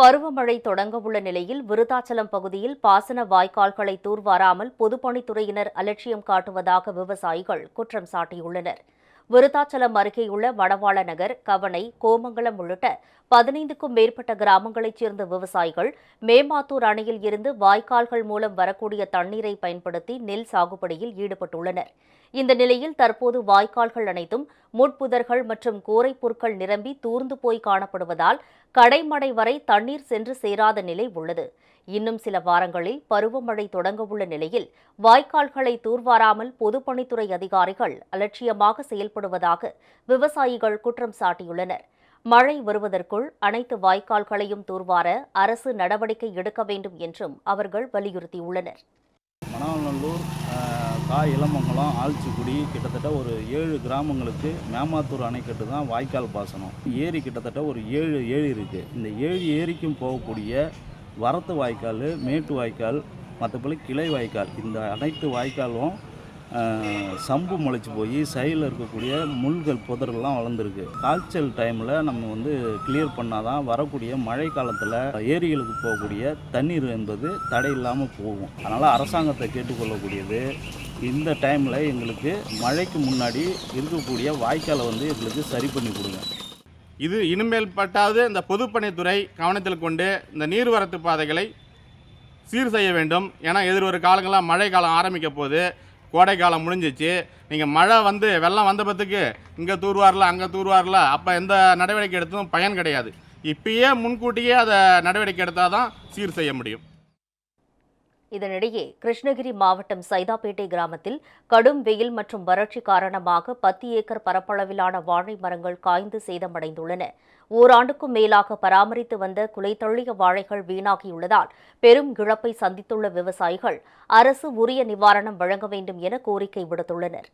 பருவமழை தொடங்கவுள்ள நிலையில் விருதாச்சலம் பகுதியில் பாசன வாய்க்கால்களை தூர்வாராமல் பொதுப்பணித்துறையினர் அலட்சியம் காட்டுவதாக விவசாயிகள் குற்றம் சாட்டியுள்ளனர். விருத்தாச்சலம் அருகேயுள்ள மணவாள நகர் கவனை கோமங்கலம் உள்ளிட்ட பதினைந்துக்கும் மேற்பட்ட கிராமங்களைச் சேர்ந்த விவசாயிகள் மேமாத்தூர் அணையில் இருந்து வாய்க்கால்கள் மூலம் வரக்கூடிய தண்ணீரை பயன்படுத்தி நெல் சாகுபடியில் ஈடுபட்டுள்ளனர். இந்த நிலையில் தற்போது வாய்க்கால்கள் அனைத்தும் முட்புதர்கள் மற்றும் கூரை புற்கள் நிரம்பி தூர்ந்து போய் காணப்படுவதால் கடைமடை வரை தண்ணீர் சென்று சேராத நிலை உள்ளது. இன்னும் சில வாரங்களில் பருவமழை தொடங்கவுள்ள நிலையில் வாய்க்கால்களை தூர்வாராமல் பொதுப்பணித்துறை அதிகாரிகள் அலட்சியமாக செயல்படுவதாக விவசாயிகள் குற்றம் சாட்டியுள்ளனர். மழை வருவதற்குள் அனைத்து வாய்க்கால்களையும் தூர்வார அரசு நடவடிக்கை எடுக்க வேண்டும் என்றும் அவர்கள் வலியுறுத்தியுள்ளனர். மணவநல்லூர் கா இளமங்கலம் ஆழ்ச்சிக்குடி கிட்டத்தட்ட ஒரு ஏழு கிராமங்களுக்கு மேமாத்தூர் அணைக்கட்டு தான் வாய்க்கால் பாசனம். ஏரி கிட்டத்தட்ட ஒரு ஏழு ஏரி இருக்குது இந்த ஏழு ஏரிக்கும் போகக்கூடிய வரத்து வாய்க்கால் மேட்டு வாய்க்கால் மற்றபடி கிளை வாய்க்கால். இந்த அனைத்து வாய்க்காலும் சம்பு முளைச்சி போய் சைடில் இருக்கக்கூடிய முள்கள் புதரெல்லாம் வளர்ந்துருக்கு. காய்ச்சல் டைமில் நம்ம வந்து கிளியர் பண்ணால் தான் வரக்கூடிய மழை காலத்தில் ஏரிகளுக்கு போகக்கூடிய தண்ணீர் என்பது தடை இல்லாமல் போகும். அதனால் அரசாங்கத்தை கேட்டுக்கொள்ளக்கூடியது இந்த டைமில் எங்களுக்கு மழைக்கு முன்னாடி இருக்கக்கூடிய வாய்க்காலை வந்து எங்களுக்கு சரி பண்ணி கொடுங்க. இது இனிமேல் பட்டாவது இந்த பொதுப்பணித்துறை கவனத்தில் கொண்டு இந்த நீர்வரத்து பாதைகளை சீர் செய்ய வேண்டும். ஏன்னா எதிர்வரு காலங்களாக மழை காலம் ஆரம்பிக்க போகுது. கோடை காலம் முடிஞ்சிச்சு. நீங்கள் மழை வந்து வெள்ளம் வந்த பத்துக்கு இங்கே தூர்வாரில் அங்கே தூர்வாரில் அப்போ எந்த நடவடிக்கை எடுத்ததும் பயன் கிடையாது. இப்பயே முன்கூட்டியே அதை நடவடிக்கை எடுத்தால் தான் சீர் செய்ய முடியும். இதனிடையே கிருஷ்ணகிரி மாவட்டம் சைதாப்பேட்டை கிராமத்தில் கடும் வெயில் மற்றும் வறட்சி காரணமாக பத்து ஏக்கர் பரப்பளவிலான வாழை மரங்கள் காய்ந்து சேதமடைந்துள்ளன. ஓராண்டுக்கும் மேலாக பராமரித்து வந்த குலைத்தள்ளிய வாழைகள் வீணாகியுள்ளதால் பெரும் இழப்பை சந்தித்துள்ள விவசாயிகள் அரசு உரிய நிவாரணம் வழங்க வேண்டும் என கோரிக்கை விடுத்துள்ளனர்.